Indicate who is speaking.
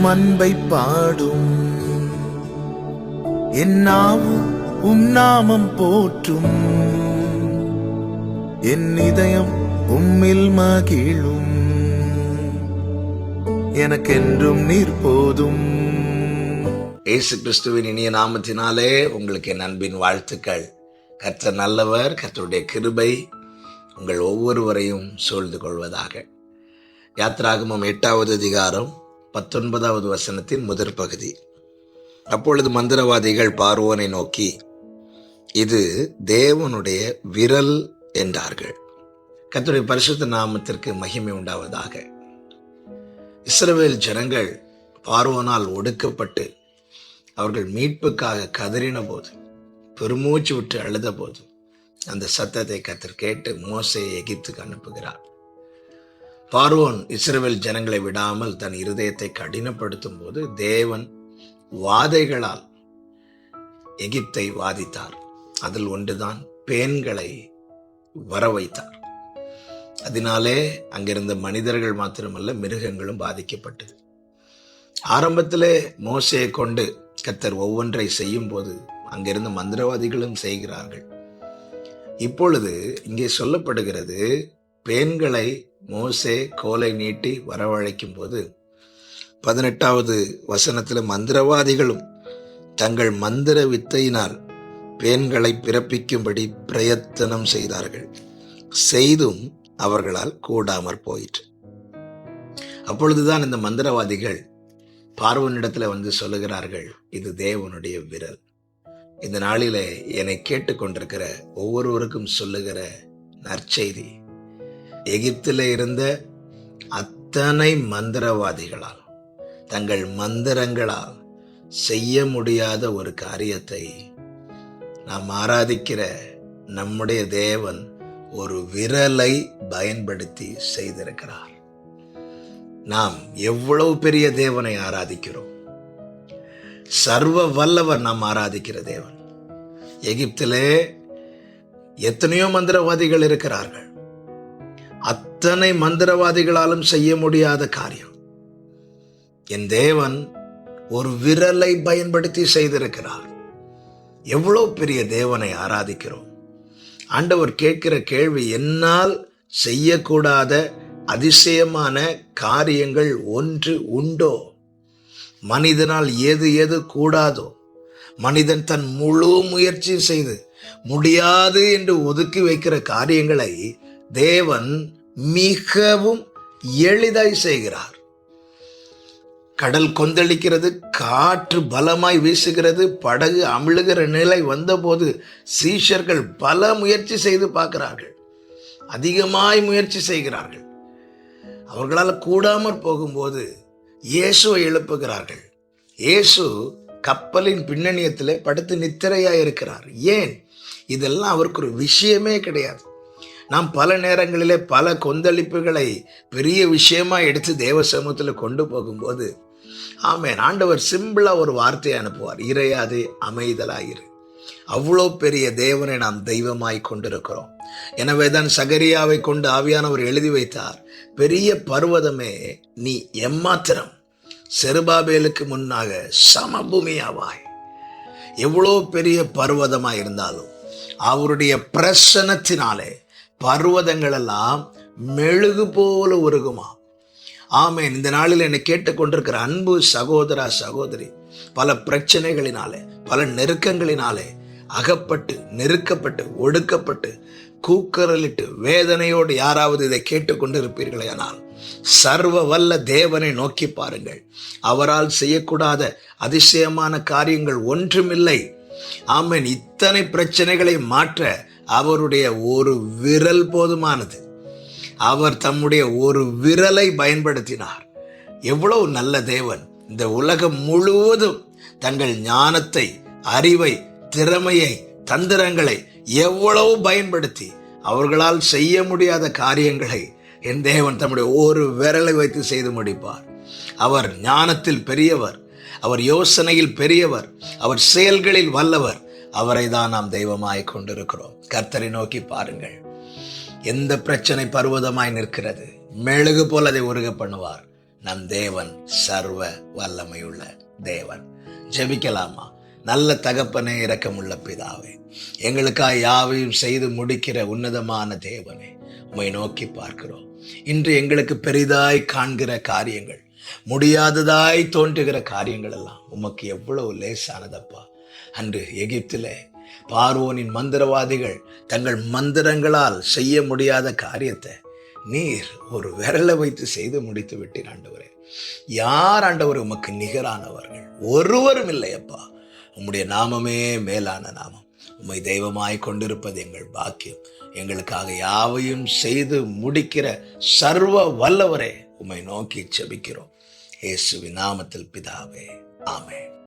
Speaker 1: உம் அன்பை பாடும். என்னாவும் உம் நாமம் போற்றும். என் இதயம் உம்மில் மகிழும். எனக்கென்றும் நீர் போதும்.
Speaker 2: இயேசு கிறிஸ்துவின் இனிய நாமத்தினாலே உங்களுக்கு என் அன்பின் வாழ்த்துக்கள். கர்த்த நல்லவர் கர்த்தருடைய கிருபை உங்கள் ஒவ்வொருவரையும் சூழ்ந்து கொள்வதாக. யாத்ராகமம் எட்டாவது அதிகாரம் பத்தொன்பதாவது வசனத்தின் முதற் பகுதி. அப்பொழுது மந்திரவாதிகள் பார்வோனை நோக்கி இது தேவனுடைய விரல் என்றார்கள். கத்துடைய பரிசுத்த நாமத்திற்கு மகிமை உண்டாவதாக. இஸ்ரவேல் ஜனங்கள் பார்வோனால் ஒடுக்கப்பட்டு அவர்கள் மீட்புக்காக கதறின போது பெருமூச்சு விட்டு அழுத போது அந்த சத்தத்தை கத்தர் கேட்டு மோசையை எகித்துக்கு அனுப்புகிறார். பார்வோன் இஸ்ரேல் ஜனங்களை விடாமல் தன் இருதயத்தை கடினப்படுத்தும் போது தேவன் வாதைகளால் எகிப்தை வாதித்தார். அதில் ஒன்றுதான் பேன்களை வர வைத்தார் அதனாலே அங்கிருந்த மனிதர்கள் மாத்திரமல்ல மிருகங்களும் பாதிக்கப்பட்டது. ஆரம்பத்திலே மோசையை கொண்டு கத்தர் ஒவ்வொன்றை செய்யும் போது அங்கிருந்த மந்திரவாதிகளும் செய்கிறார்கள். இப்பொழுது இங்கே சொல்லப்படுகிறது பேன்களை மோசே கோலை நீட்டி வரவழைக்கும் போது பதினெட்டாவது வசனத்தில் மந்திரவாதிகளும் தங்கள் மந்திர வித்தையினால் பேன்களை பிறப்பிக்கும்படி பிரயத்தனம் செய்தார்கள். செய்தும் அவர்களால் கூடாமற் போயிற்று. அப்பொழுதுதான் இந்த மந்திரவாதிகள் பார்வனிடத்துல வந்து சொல்லுகிறார்கள் இது தேவனுடைய விரல். இந்த நாளிலே என்னை கேட்டுக்கொண்டிருக்கிற ஒவ்வொருவருக்கும் சொல்லுகிற நற்செய்தி எகிப்தில் இருந்த அத்தனை மந்திரவாதிகளால் தங்கள் மந்திரங்களால் செய்ய முடியாத ஒரு காரியத்தை நாம் ஆராதிக்கிற நம்முடைய தேவன் ஒரு விரலை பயன்படுத்தி செய்திருக்கிறார். நாம் எவ்வளவு பெரிய தேவனை ஆராதிக்கிறோம்? சர்வ வல்லவர் நாம் ஆராதிக்கிற தேவன். எகிப்திலே எத்தனையோ மந்திரவாதிகள் இருக்கிறார்கள். அத்தனை மந்திரவாதிகளாலும் செய்ய முடியாத காரியம். என் தேவன் ஒரு விரலை பயன்படுத்தி செய்திருக்கிறார். எவ்வளவு பெரிய தேவனை ஆராதிக்கிறோம். ஆண்டவர் கேட்கிற கேள்வி என்னால் செய்யக்கூடாத அதிசயமான காரியங்கள் ஒன்று உண்டோ? மனிதனால் எது எது கூடாதோ? மனிதன் தன் முழு முயற்சி செய்து முடியாது என்று ஒதுக்கி வைக்கிற காரியங்களை தேவன் மிகவும் எளிதாய் செய்கிறார். கடல் கொந்தளிக்கிறது காற்று பலமாய் வீசுகிறது படகு அமிழுகிற நிலை வந்தபோது சீஷர்கள் பல முயற்சி செய்து பார்க்கிறார்கள். அதிகமாய் முயற்சி செய்கிறார்கள். அவர்களால் கூடாமற் போகும்போது இயேசுவை எழுப்புகிறார்கள். இயேசு கப்பலின் பின்னணியத்தில் படுத்து நித்திரையாக இருக்கிறார். ஏன்? இதெல்லாம் அவருக்கு ஒரு விஷயமே கிடையாது. நாம் பல நேரங்களிலே பல கொந்தளிப்புகளை பெரிய விஷயமா எடுத்து தேவ சமூகத்தில் கொண்டு போகும்போது ஆமே ஆண்டவர் சிம்பிளா ஒரு வார்த்தையை அனுப்புவார். இறையாது அமைதலாயிரு. அவ்வளோ பெரிய தேவனை நாம் தெய்வமாய் கொண்டிருக்கிறோம். எனவே தான் சகரியாவை கொண்டு ஆவியானவர் எழுதி வைத்தார். பெரிய பர்வதமே நீ எம்மாத்திரம் செருபாபேலுக்கு முன்னாக சமபூமியாவாய். எவ்வளோ பெரிய பர்வதமாய் இருந்தாலும் அவருடைய பிரசனத்தினாலே பர்வதங்கள் எல்லாம் மெழுகு போல உருகுமா? ஆமேன். இந்த நாளில் என்னை கேட்டுக்கொண்டிருக்கிற அன்பு சகோதரா சகோதரி பல பிரச்சனைகளினாலே பல நெருக்கங்களினாலே அகப்பட்டு நெருக்கப்பட்டு ஒடுக்கப்பட்டு கூக்கரலிட்டு வேதனையோடு யாராவது இதை கேட்டுக்கொண்டு இருப்பீர்களே ஆனால் சர்வ வல்ல தேவனை நோக்கி பாருங்கள். அவரால் செய்யக்கூடாத அதிசயமான காரியங்கள் ஒன்றுமில்லை. ஆமேன். இத்தனை பிரச்சனைகளை மாற்ற அவருடைய ஒரு விரல் போதுமானது. அவர் தம்முடைய ஒரு விரலை பயன்படுத்தினார். எவ்வளவு நல்ல தேவன். இந்த உலகம் முழுவதும் தங்கள் ஞானத்தை அறிவை திறமையை தந்திரங்களை எவ்வளவு பயன்படுத்தி அவர்களால் செய்ய முடியாத காரியங்களை என் தேவன் தம்முடைய ஒரு விரலை வைத்து செய்து முடிப்பார். அவர் ஞானத்தில் பெரியவர். அவர் யோசனையில் பெரியவர். அவர் செயல்களில் வல்லவர். அவரை தான் நாம் தெய்வமாய் கொண்டிருக்கிறோம். கர்த்தரை நோக்கி பாருங்கள். எந்த பிரச்சனை பருவதமாய் நிற்கிறது மெழுகு போல அதை உருக பண்ணுவார். நம் தேவன் சர்வ வல்லமையுள்ள தேவன். ஜெபிக்கலாமா? நல்ல தகப்பனே இரக்கமுள்ள பிதாவே எங்களுக்காக யாவையும் செய்து முடிக்கிற உன்னதமான தேவனே உம்மை நோக்கி பார்க்கிறோம். இன்று எங்களுக்கு பெரிதாய் காண்கிற காரியங்கள் முடியாததாய் தோன்றுகிற காரியங்கள் எல்லாம் உமக்கு எவ்வளவு லேசானதப்பா. அன்று எகிப்திலே பார்வோனின் மந்திரவாதிகள் தங்கள் மந்திரங்களால் செய்ய முடியாத காரியத்தை நீர் ஒரு விரலை வைத்து செய்து முடித்து விட்டீர் ஆண்டவரே. யார் ஆண்டவர் உமக்கு நிகரானவர்கள்? ஒருவரும் இல்லையப்பா உம்முடைய நாமமே மேலான நாமம். உம்மை தெய்வமாய் கொண்டிருப்பது எங்கள் பாக்கியம். எங்களுக்காக யாவையும் செய்து முடிக்கிற சர்வ வல்லவரே உம்மை நோக்கி செபிக்கிறோம். இயேசுவின் நாமத்தில் பிதாவே. ஆமென்.